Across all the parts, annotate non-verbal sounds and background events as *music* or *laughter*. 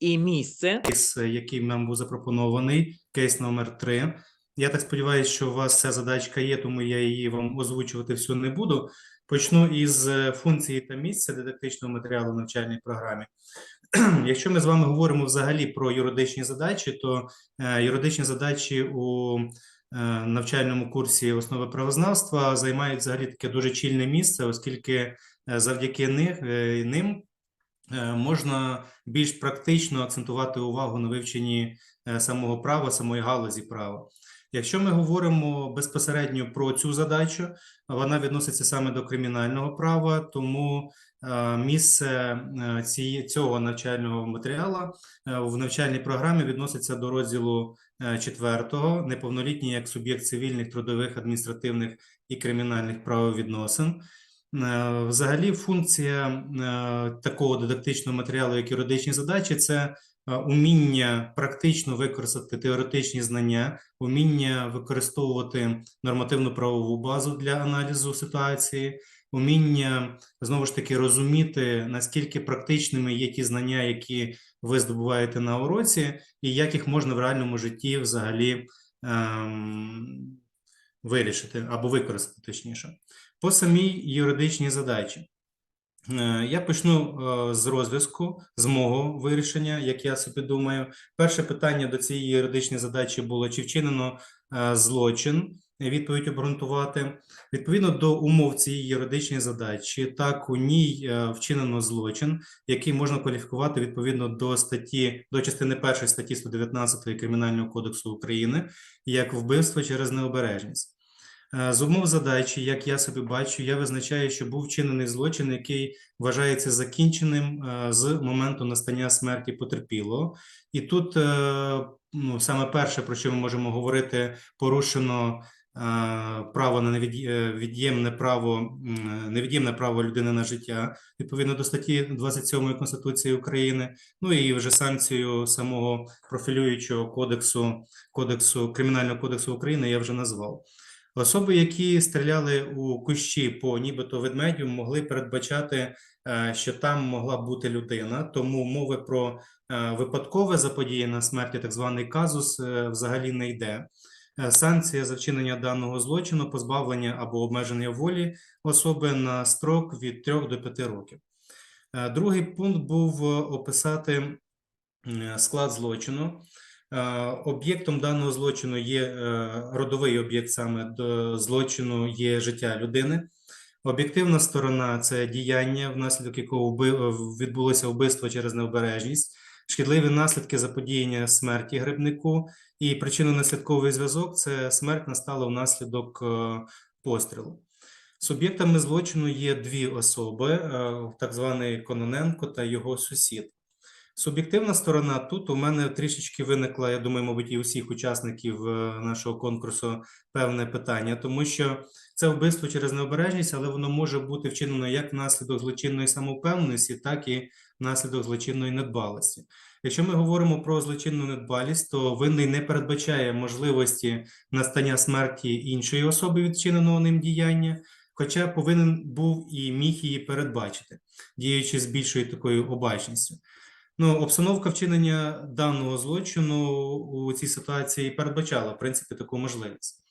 і місце. кейс, який нам був запропонований, кейс номер 3. Я так сподіваюся, що у вас ця задачка є, тому я її вам озвучувати всю не буду. Почну із е, функції та місця дидактичного матеріалу в навчальній програмі. *clears throat* Якщо ми з вами говоримо взагалі про юридичні задачі, то е, юридичні задачі у е, навчальному курсі основи правознавства займають взагалі таке дуже чільне місце, оскільки е, завдяки них, е, ним е, можна більш практично акцентувати увагу на вивченні е, самого права, самої галузі права. Якщо ми говоримо безпосередньо про цю задачу, вона відноситься саме до кримінального права, тому е, місце е, цього навчального матеріалу е, в навчальній програмі відноситься до розділу е, четвертого неповнолітній як суб'єкт цивільних, трудових, адміністративних і кримінальних правовідносин. Е, Взагалі, функція е, такого дидактичного матеріалу, як юридичні задачі, це е, уміння практично використати теоретичні знання, уміння використовувати нормативну правову базу для аналізу ситуації, уміння знову ж таки розуміти, наскільки практичними є ті знання, які ви здобуваєте на уроці, і як їх можна в реальному житті взагалі ем, вирішити або використати точніше. По самій юридичній задачі. Е, Я почну е, з розв'язку, з мого вирішення, як я собі думаю. Перше питання до цієї юридичної задачі було: чи вчинено е, злочин? Відповідь обґрунтувати. Відповідно до умов цієї юридичної задачі, так у ній вчинено злочин, який можна кваліфікувати відповідно до статті до частини першої статті 119 Кримінального кодексу України як вбивство через необережність. Е, З умов задачі, як я собі бачу, я визначаю, що був вчинений злочин, який вважається закінченим е, з моменту настання смерті потерпілого. І тут е, ну, саме перше, про що ми можемо говорити, порушено право на невід- е, право, невід'ємне право людини на життя відповідно до статті 27 Конституції України. Ну і вже санкцію самого профілюючого кодексу кодексу кримінального кодексу України я вже назвав. Особи, які стріляли у кущі по нібито ведмедю, могли передбачати, е, що там могла бути людина, тому мови про е, випадкове заподіяння смерті, так званий казус, е, взагалі не йде. Санкція за вчинення даного злочину, позбавлення або обмеження волі особи на строк від 3 до 5 років. Другий пункт був описати склад злочину. Е, Об'єктом даного злочину є е, родовий об'єкт саме до злочину є життя людини. Об'єктивна сторона це діяння, внаслідок якого відбулося вбивство через необережність, шкідливі наслідки заподіяння смерті грибнику, і причинно-наслідковий зв'язок це смерть настала внаслідок е, пострілу. Суб'єктами злочину є дві особи: так званий Кононенко та його сусід. Суб'єктивна сторона тут у мене трішечки виникла, я думаю, мабуть, і у всіх учасників е, нашого конкурсу певне питання, тому що це вбивство через необережність, але воно може бути вчинено як внаслідок злочинної самовпевненості, так і внаслідок злочинної недбалості. Якщо ми говоримо про злочинну недбалість, то винний не передбачає можливості настання смерті іншої особи від вчиненого ним діяння, хоча повинен був і міг її передбачити, діючи з більшою такою обачністю. Ну, обстановка вчинення даного злочину у цій ситуації передбачала, в принципі, таку можливість.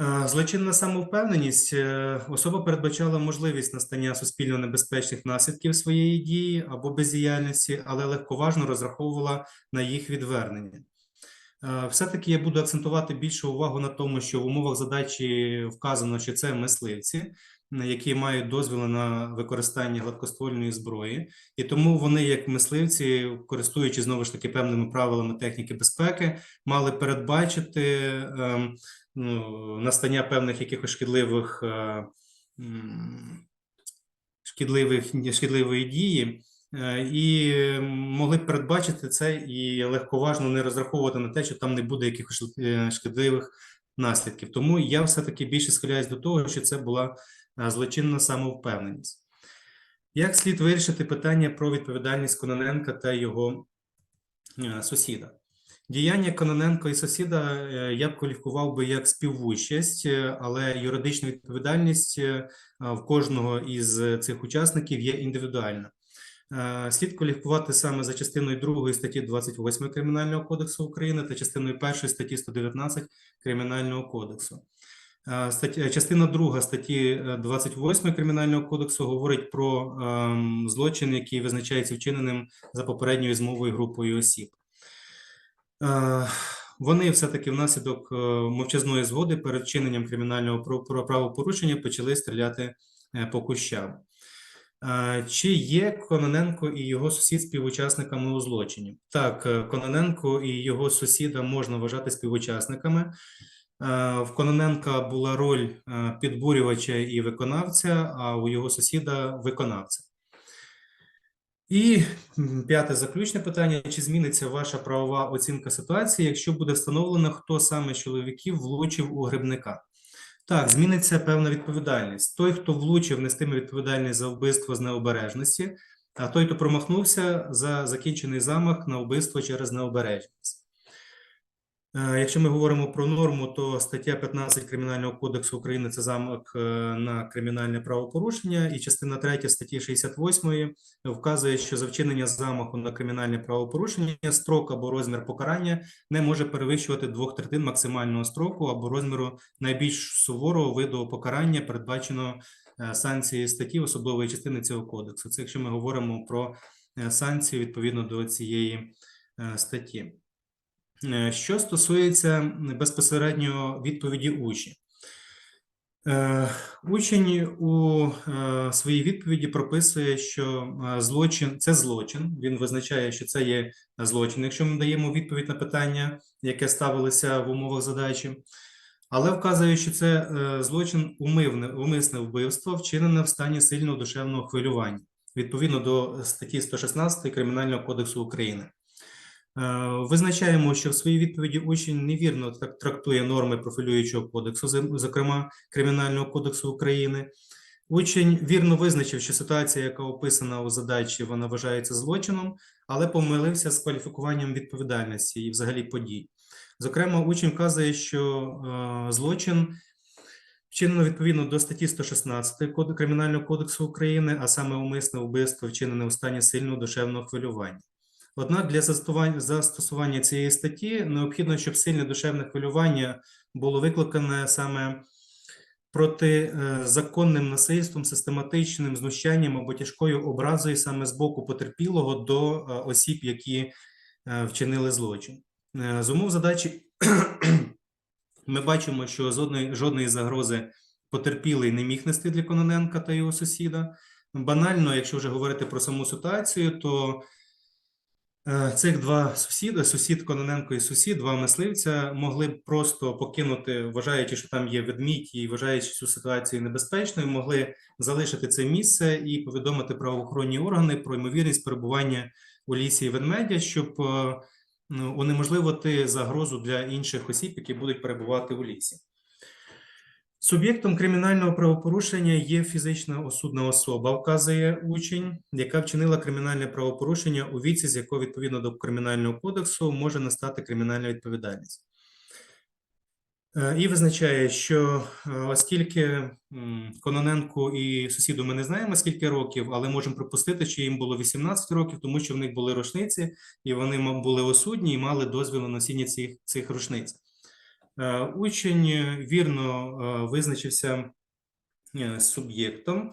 Е, Злочинна самовпевненість е, особа передбачала можливість настання суспільно небезпечних наслідків своєї дії або бездіяльності, але легковажно розраховувала на їх відвернення. Е, Все-таки я буду акцентувати більше увагу на тому, що в умовах задачі вказано, що це мисливці, які мають дозвіл на використання гладкоствольної зброї, і тому вони, як мисливці, користуючись знову ж таки певними правилами техніки безпеки, мали передбачити ем, ну, настання певних якихось шкідливих е, шкідливих шкідливої дії. е, І могли передбачити це і легковажно не розраховувати на те, що там не буде якихось е, шкідливих наслідків. Тому я все-таки більше схиляюсь до того, що це була злочинна самовпевненість. Як слід вирішити питання про відповідальність Кононенка та його е, сусіда? Діяння Кононенко і сусіда е, я б кваліфікував би як співучасть, е, але юридична відповідальність в кожного із цих учасників є індивідуальна. Слід кваліфікувати саме за частиною 2 статті 28 Кримінального кодексу України та частиною 1 статті 119 Кримінального кодексу. Е, Частина 2 статті е, 28 Кримінального кодексу говорить про ем, злочин, який визначається вчиненим за попередньою змовою групою осіб. Е, Вони все-таки внаслідок е, мовчазної згоди перед вчиненням кримінального правопорушення почали стріляти е, по кущам. Е, Чи є Кононенко і його сусід співучасниками у злочині? Так, е, Кононенко і його сусіда можна вважати співучасниками. Е, В Кононенка була роль е, підбурювача і виконавця, а у його сусіда виконавця. І п'яте заключне питання: чи зміниться ваша правова оцінка ситуації, якщо буде встановлено, хто саме з чоловіків влучив у грибника? Так, зміниться певна відповідальність. Той, хто влучив, нестиме відповідальність за вбивство з необережності, а той, хто промахнувся за закінчений замах на вбивство через необережність. Е, Якщо ми говоримо про норму, то стаття 15 Кримінального кодексу України це замок е, на кримінальне правопорушення, і частина 3 статті 68 вказує, що за вчинення замаху на кримінальне правопорушення строк або розмір покарання не може перевищувати двох третин максимального строку або розміру найбільш суворого виду покарання, передбаченого е, санкцією статті особливої частини цього кодексу. Це якщо ми говоримо про санкції відповідно до цієї статті. Е, Що стосується безпосередньо відповіді учня. Е, Учень у е, своїй відповіді прописує, що злочин це злочин. Він визначає, що це є злочин, якщо ми даємо відповідь на питання, яке ставилося в умовах задачі, але вказує, що це злочин умивне, умисне вбивство, вчинене в стані сильного душевного хвилювання, відповідно до статті 116 Кримінального кодексу України. Е, Визначаємо, що в своїй відповіді учень невірно трак- трактує норми профілюючого кодексу, зокрема Кримінального кодексу України. Учень вірно визначив, що ситуація, яка описана у задачі, вона вважається злочином, але помилився з кваліфікуванням відповідальності і взагалі подій. Зокрема, учень вказує, що е, злочин вчинено відповідно до статті 116 Кримінального кодексу України, а саме умисне вбивство вчинене у стані сильного душевного хвилювання. Однак для застосування, цієї статті необхідно, щоб сильне душевне хвилювання було викликане саме протизаконним насильством, систематичним знущанням або тяжкою образою саме з боку потерпілого до е, осіб, які е, вчинили злочин. Е, З умов задачі *clears throat* ми бачимо, що жодної, жодної загрози потерпілий не міг нести для Кононенка та його сусіда. Банально, якщо вже говорити про саму ситуацію, то Е, Цих два сусіда, сусід Кононенко і сусід, два мисливця, могли б просто покинути, вважаючи, що там є ведмідь, і вважаючи цю ситуацію небезпечною, могли залишити це місце і повідомити правоохоронні органи про ймовірність перебування у лісі ведмедя, щоб е, ну, унеможливити загрозу для інших осіб, які будуть перебувати у лісі. Суб'єктом кримінального правопорушення є фізична осудна особа, вказує учень, яка вчинила кримінальне правопорушення у віці, з якого відповідно до кримінального кодексу може настати кримінальна відповідальність. Е, І визначає, що е, оскільки Кононенку і сусіду ми не знаємо скільки років, але можемо припустити, що їм було 18 років, тому що в них були рушниці, і вони були осудні і мали дозвіл на носіння цих, цих рушниць. Е, Учень е, вірно е, визначився суб'єктом,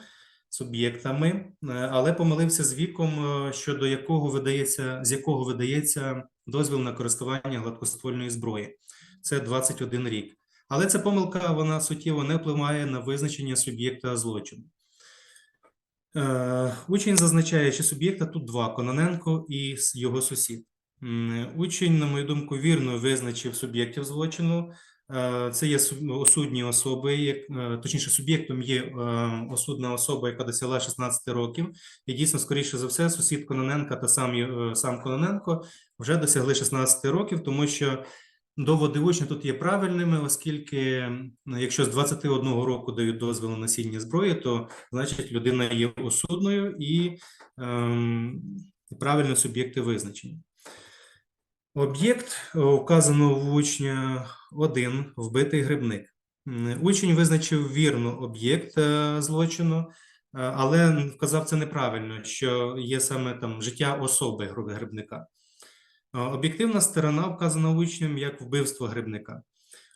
суб'єктами, але помилився з віком, щодо якого видається, з якого видається дозвіл на користування гладкоствольної зброї. Це 21 рік. Але ця помилка вона суттєво не впливає на визначення суб'єкта злочину. Учень зазначає, що суб'єкта тут два: Кононенко і його сусід. Учень, на мою думку, вірно визначив суб'єктів злочину. Е, Це є осудні особи, е, точніше, суб'єктом є е, осудна особа, яка досягла 16 років. І дійсно, скоріше за все, сусід Кононенка та сам, сам Кононенко вже досягли 16 років, тому що доводи учня тут є правильними, оскільки якщо з 21 року дають дозвіл на носіння зброї, то значить людина є осудною і ем, правильно суб'єкти визначені. Об'єкт указано в учня один вбитий грибник. Учень визначив вірно об'єкт е, злочину, але вказав це неправильно, що є саме там життя особи грибника. Е, Об'єктивна сторона вказана учнем як вбивство грибника.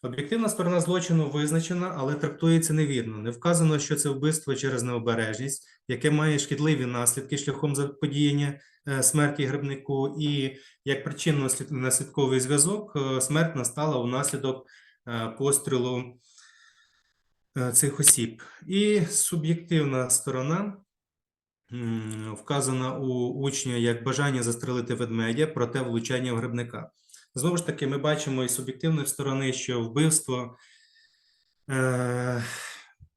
Об'єктивна сторона злочину визначена, але трактується невірно. Не вказано, що це вбивство через необережність, яке має шкідливі наслідки шляхом заподіяння е, смерті грибнику, і як причинно-наслідковий зв'язок е, смерть настала унаслідок е, пострілу цих осіб. І суб'єктивна сторона вказана у учня як бажання застрелити ведмедя, проте влучання в грибника. Знову ж таки, ми бачимо із суб'єктивної сторони, що вбивство. Е,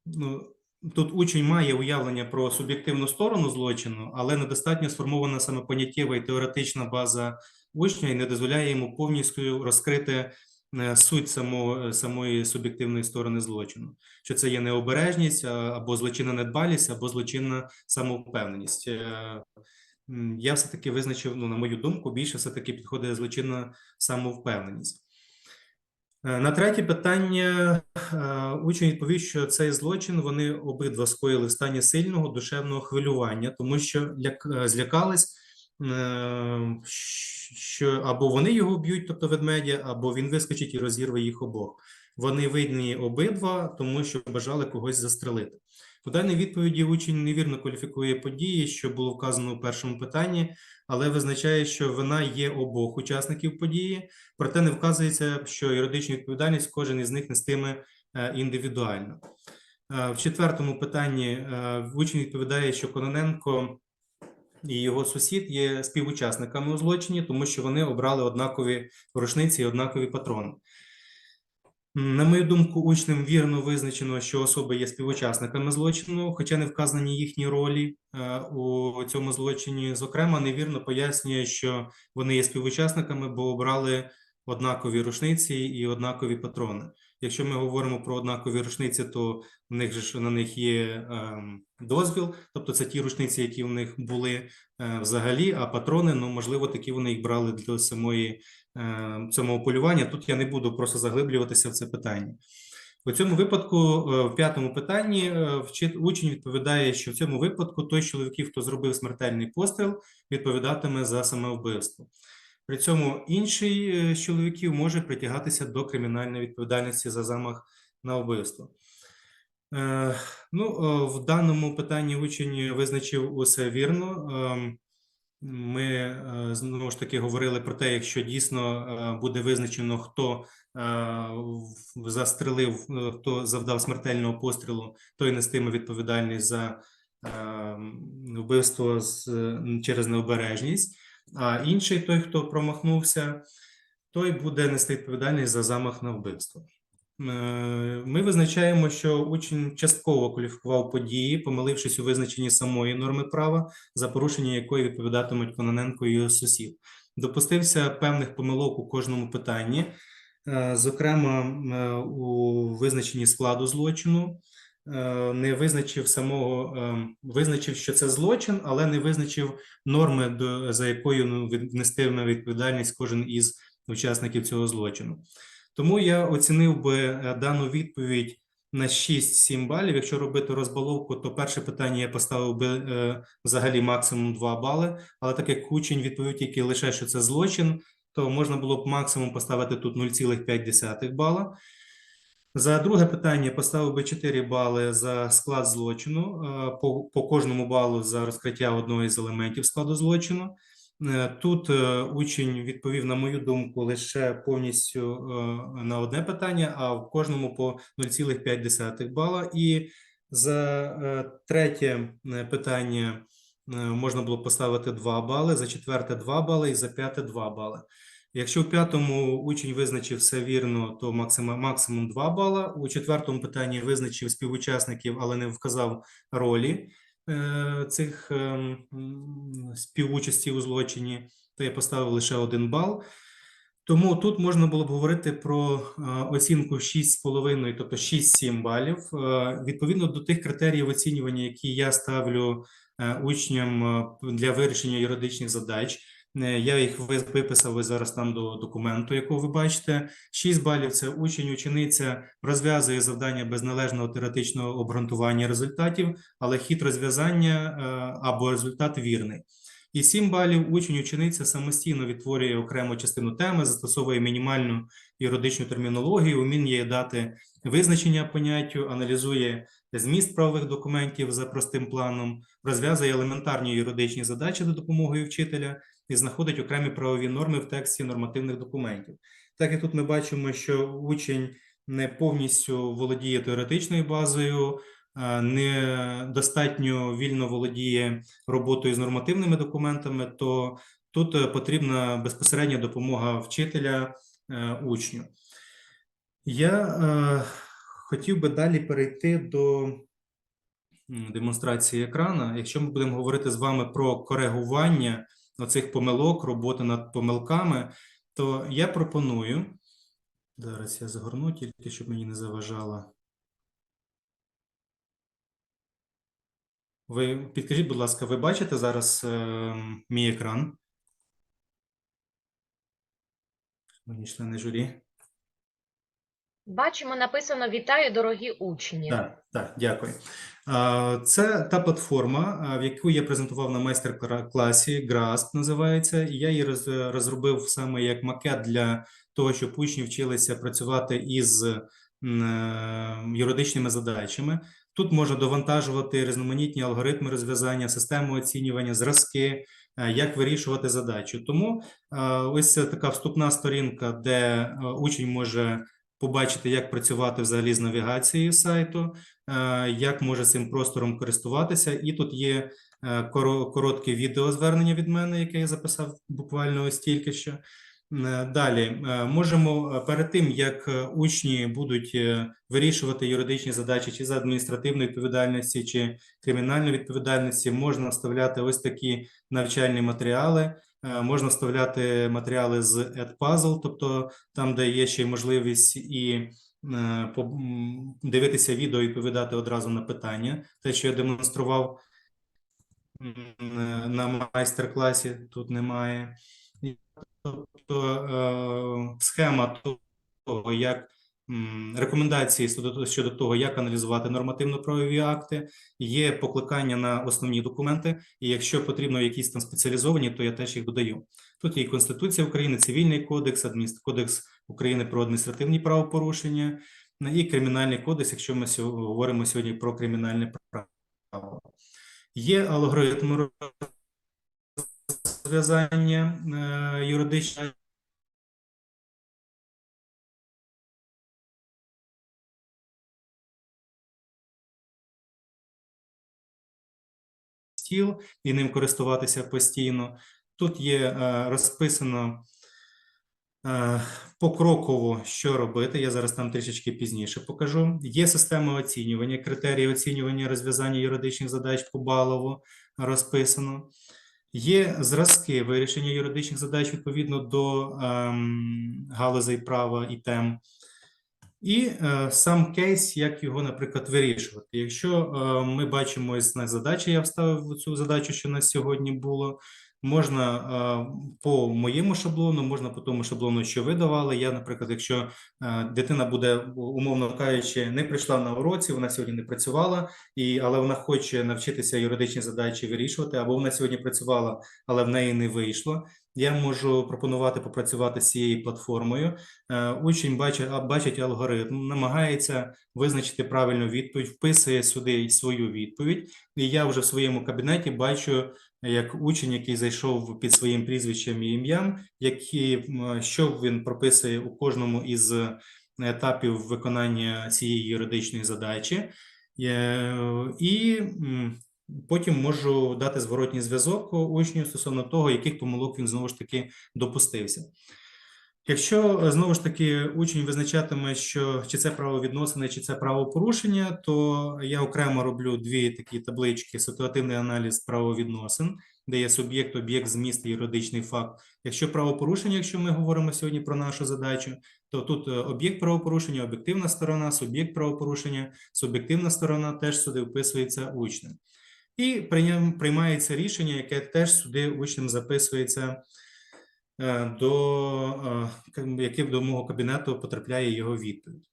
ну, тут учень має уявлення про суб'єктивну сторону злочину, але недостатньо сформована саме поняттєва і теоретична база учня і не дозволяє йому повністю розкрити е, суть самого, самої суб'єктивної сторони злочину. Що це є необережність або злочинна недбалість, або злочинна самовпевненість. Я все-таки визначив, ну, на мою думку, більше все-таки підходить злочинна самовпевненість. Е, На третє питання е, учень відповів, що цей злочин вони обидва скоїли в стані сильного душевного хвилювання, тому що е, злякались, що або вони його б'ють, тобто ведмедя, або він вискочить і розірве їх обох. Вони винні обидва, тому що бажали когось застрелити. У даній відповіді учень невірно кваліфікує події, що було вказано у першому питанні, але визначає, що вина є обох учасників події, проте не вказується, що юридичну відповідальність кожен із них нестиме е, індивідуально. Е, В четвертому питанні е, учень відповідає, що Кононенко і його сусід є співучасниками у злочині, тому що вони обрали однакові рушниці і однакові патрони. На мою думку, учнем вірно визначено, що особи є співучасниками злочину, хоча не вказані їхні ролі е, у цьому злочині. Зокрема, невірно пояснює, що вони є співучасниками, бо обрали однакові рушниці і однакові патрони. Якщо ми говоримо про однакові рушниці, то в них ж на них є ем, дозвіл, тобто це ті рушниці, які в них були е, взагалі, а патрони, ну можливо, такі вони їх брали для самої цьому полювання. Тут я не буду просто заглиблюватися в це питання. У цьому випадку, е, в п'ятому питанні, е, учень відповідає, що в цьому випадку той з чоловіків, хто зробив смертельний постріл, відповідатиме за самовбивство. При цьому інший е, з чоловіків може притягатися до кримінальної відповідальності за замах на вбивство. Е, Ну, е, в даному питанні учень визначив усе вірно. Ми е, знову ж таки говорили про те, якщо дійсно е, буде визначено, хто е, застрелив, хто завдав смертельного пострілу, той нестиме відповідальність за вбивство з, через необережність. А інший, той, хто промахнувся, той буде нести відповідальність за замах на вбивство. Е, Ми визначаємо, що учень частково кваліфікував події, помилившись у визначенні самої норми права, за порушення якої відповідатимуть Кононенко і його сусід. Допустився певних помилок у кожному питанні, е, зокрема е, у визначенні складу злочину. Не визначив самого, визначив, що це злочин, але не визначив норми, за якою ну, від- нестиме відповідальність кожен із учасників цього злочину. Тому я оцінив би е, дану відповідь на 6-7 балів. Якщо робити розбаловку, то перше питання я поставив би е, взагалі максимум 2 бали. Але так як учень відповів тільки лише, що це злочин, то можна було б максимум поставити тут 0,5 бала. За друге питання поставив би 4 бали за склад злочину, е, по, по кожному балу за розкриття одного із елементів складу злочину. Е, Тут е, учень відповів, на мою думку, лише повністю е, на одне питання, а в кожному по 0,5 бала. І за третє питання можна було поставити 2 бали, за четверте 2 бали і за п'яте 2 бали. Якщо в п'ятому учень визначив все вірно, то максимум, максимум 2 бала. У четвертому питанні визначив співучасників, але не вказав ролі цих ем, співучасті у злочині, то я поставив лише один бал. Тому тут можна було б говорити про е, оцінку 6,5, тобто 6-7 балів. Е, Відповідно до тих критеріїв оцінювання, які я ставлю е, учням е, для вирішення юридичних задач, Е, Я їх виписав зараз там до документу, якого ви бачите. 6 балів це учень, учениця розв'язує завдання без належного теоретичного обґрунтування результатів, але хід розв'язання е, або результат вірний. І 7 балів учень, учениця самостійно відтворює окрему частину теми, застосовує мінімальну юридичну термінологію, вміє дати визначення поняттю, аналізує зміст правових документів за простим планом, розв'язує елементарні юридичні задачі за допомогою вчителя і знаходить окремі правові норми в тексті нормативних документів. Так як тут ми бачимо, що учень не повністю володіє теоретичною базою, не достатньо вільно володіє роботою з нормативними документами, то тут е, потрібна безпосередня допомога вчителя е, учню. Я е, хотів би далі перейти до демонстрації екрана. Якщо ми будемо говорити з вами про коригування оцих помилок, роботи над помилками, то я пропоную. Зараз я загорну, тільки щоб мені не заважало. Ви підкажіть, будь ласка, ви бачите зараз е, мій екран? Мені члени журі. Бачимо, написано Вітаю, дорогі учні. Так, так, дякую. Це та платформа, в яку я презентував на майстер-класі GRASP називається, і я її розробив саме як макет для того, щоб учні вчилися працювати із е, юридичними задачами. Тут можна довантажувати різноманітні алгоритми розв'язання, систему оцінювання, зразки, е, як вирішувати задачу. Тому е, ось така вступна сторінка, де учень може побачити, як працювати взагалі з навігацією сайту, е, як може цим простором користуватися. І тут є е, коро- коротке відеозвернення від мене, яке я записав буквально ось тільки що. Е, Далі можемо перед тим, як учні будуть вирішувати юридичні задачі чи за адміністративної відповідальності, чи кримінальної відповідальності, можна вставляти ось такі навчальні матеріали. Е, Можна вставляти матеріали з Edpuzzle, тобто там, де є ще можливість і е, дивитися відео і відповідати одразу на питання. Те, що я демонстрував е, на майстер-класі, тут немає. Тобто схема того, як рекомендації щодо, того, як аналізувати нормативно-правові акти, є покликання на основні документи, і якщо потрібно якісь там спеціалізовані, то я теж їх додаю. Тут є Конституція України, Цивільний кодекс, адміністр... кодекс України про адміністративні правопорушення і Кримінальний кодекс, якщо ми сьо- говоримо сьогодні про кримінальне право. Є алгоритм розв'язання е, стіл і ним користуватися постійно. Тут є е, розписано е, покроково, що робити. Я зараз там трішечки пізніше покажу. Є система оцінювання, критерії оцінювання розв'язання юридичних задач побалово розписано. Є зразки вирішення юридичних задач відповідно до ем, галузей права і тем. І е, сам кейс, як його, наприклад, вирішувати. Якщо е, ми бачимо ось на задачі, я вставив цю задачу, що на сьогодні було. Можна е, по моєму шаблону, можна по тому шаблону, що ви давали. Я, наприклад, якщо е, дитина буде, умовно кажучи, не прийшла на уроці, вона сьогодні не працювала, і, але вона хоче навчитися юридичні задачі вирішувати, або вона сьогодні працювала, але в неї не вийшло. Я можу пропонувати попрацювати з цією платформою. Е, Учень бачить, бачить алгоритм, намагається визначити правильну відповідь, вписує сюди свою відповідь. І я вже в своєму кабінеті бачу, як учень, який зайшов під своїм прізвищем і ім'ям, які, що він прописує у кожному із етапів виконання цієї юридичної задачі. Е, І потім можу дати зворотній зв'язок учню стосовно того, яких помилок він знову ж таки допустився. Якщо е, знову ж таки учень визначатиме, що чи це правовідносини, чи це правопорушення, то я окремо роблю дві такі таблички: ситуативний аналіз правовідносин, де є суб'єкт, об'єкт, зміст і юридичний факт. Якщо правопорушення, якщо ми говоримо сьогодні про нашу задачу, то тут е, об'єкт правопорушення, об'єктивна сторона, суб'єкт правопорушення, суб'єктивна сторона теж сюди вписується учнем. І приймається рішення, яке теж сюди учнем записується е, до е, який до мого кабінету потрапляє його відповідь.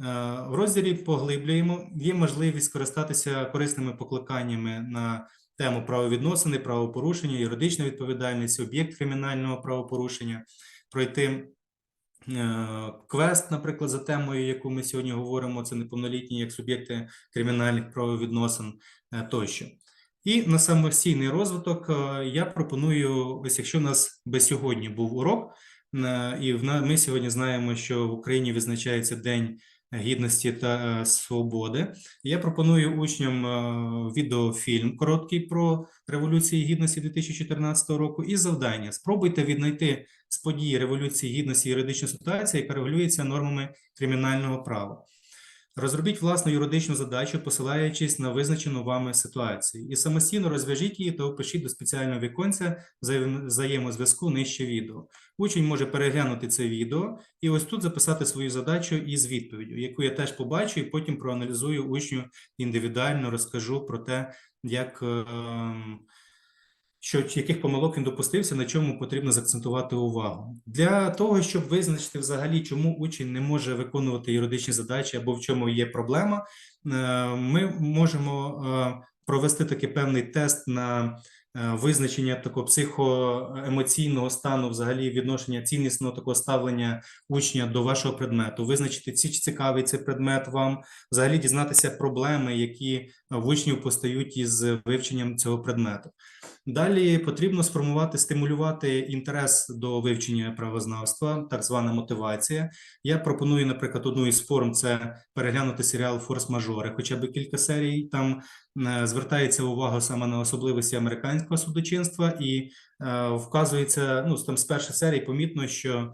Е, В розділі поглиблюємо. Є можливість скористатися корисними покликаннями на тему правовідносини, правопорушення, юридична відповідальність, об'єкт кримінального правопорушення, пройти квест, наприклад, за темою, яку ми сьогодні говоримо, це неповнолітні як суб'єкти кримінальних правовідносин тощо. І на самостійний розвиток е, я пропоную, ось якщо в нас би сьогодні був урок, е, і ми сьогодні знаємо, що в Україні відзначається День гідності та е, свободи. Я пропоную учням відеофільм короткий про Революцію Гідності 2014 року і завдання. Спробуйте віднайти з події Революції Гідності юридичну ситуацію, яка регулюється нормами кримінального права. Розробіть власну юридичну задачу, посилаючись на визначену вами ситуацію, і самостійно розв'яжіть її та опишіть до спеціального віконця взаємозв'язку нижче відео. Учень може переглянути це відео і ось тут записати свою задачу із відповіддю, яку я теж побачу, і потім проаналізую учню індивідуально, розкажу про те, як. ем, що яких помилок він допустився, на чому потрібно заакцентувати увагу. Для того, щоб визначити взагалі, чому учень не може виконувати юридичні задачі або в чому є проблема, е, ми можемо е, провести такий певний тест на е, визначення такого психоемоційного стану, взагалі відношення ціннісного такого ставлення учня до вашого предмету, визначити чи цікавий цей предмет вам, взагалі дізнатися проблеми, які в учнів постають із вивченням цього предмету. Далі потрібно сформувати, стимулювати інтерес до вивчення правознавства, так звана мотивація. Я пропоную, наприклад, одну із форм це переглянути серіал Форс-мажори, хоча б кілька серій. Там е, звертається увага саме на особливості американського судочинства, і е, вказується ну там з перших серій помітно, що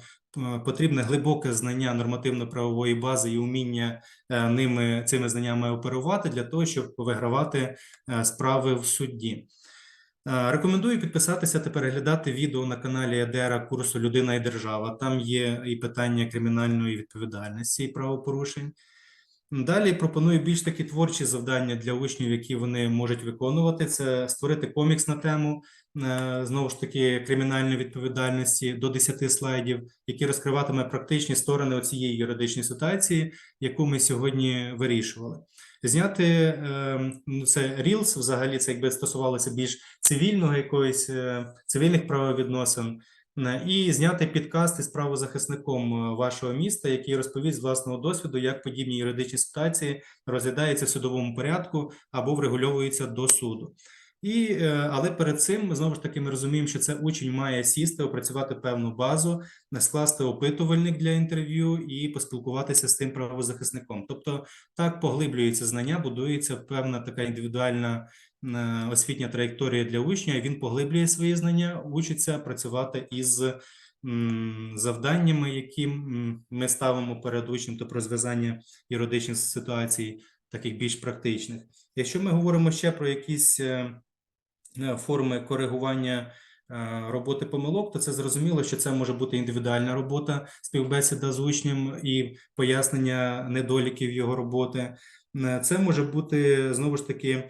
потрібне глибоке знання нормативно-правової бази і уміння е, ними цими знаннями оперувати для того, щоб вигравати е, справи в суді. Е, Рекомендую підписатися та переглядати відео на каналі ЕДЕРА курсу Людина і держава. Там є і питання кримінальної відповідальності і правопорушень. Далі пропоную більш такі творчі завдання для учнів, які вони можуть виконувати. Це створити комікс на тему е, знову ж таки кримінальної відповідальності до 10 слайдів, які розкриватиме практичні сторони цієї юридичної ситуації, яку ми сьогодні вирішували. Зняти е, ну, це Reels, взагалі це якби стосувалося більш цивільного якоїсь е, цивільних правовідносин, е, і зняти підкасти з правозахисником е, вашого міста, який розповість з власного досвіду, як подібні юридичні ситуації розглядаються в судовому порядку або врегульовуються до суду. І, е, але перед цим знову ж таки ми розуміємо, що це учень має сісти, опрацювати певну базу, скласти опитувальник для інтерв'ю і поспілкуватися з тим правозахисником. Тобто так поглиблюється знання, будується певна така індивідуальна е, освітня траєкторія для учня. і Він поглиблює свої знання, учиться працювати із завданнями, які ми ставимо перед учнем, то про розв'язання юридичних ситуацій, таких більш практичних. Якщо ми говоримо ще про якісь е, форми коригування е, роботи помилок, то це зрозуміло, що це може бути індивідуальна робота, співбесіда з учнем і пояснення недоліків його роботи. Е, Це може бути знову ж таки,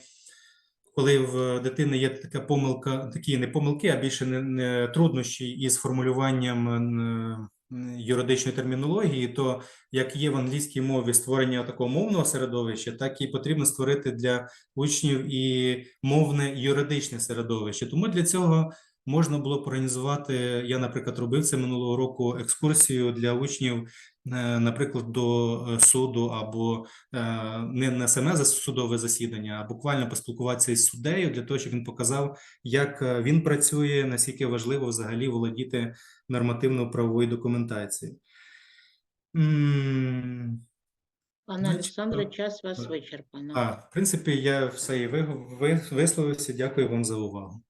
коли в дитини є така помилка, такі не помилки, а більше не, не труднощі із формулюванням е, юридичної термінології, то як є в англійській мові створення такого мовного середовища, так і потрібно створити для учнів і мовне юридичне середовище. Тому для цього можна було б організувати. Я, наприклад, робив це минулого року екскурсію для учнів, е, наприклад, до е, суду або е, не на саме судове засідання, а буквально поспілкуватися із суддею для того, щоб він показав, як він працює, наскільки важливо взагалі володіти нормативно-правовою документацією. Пане Олександре, час вас вичерпано. А, в принципі, я все і ви, ви, висловився. Дякую вам за увагу.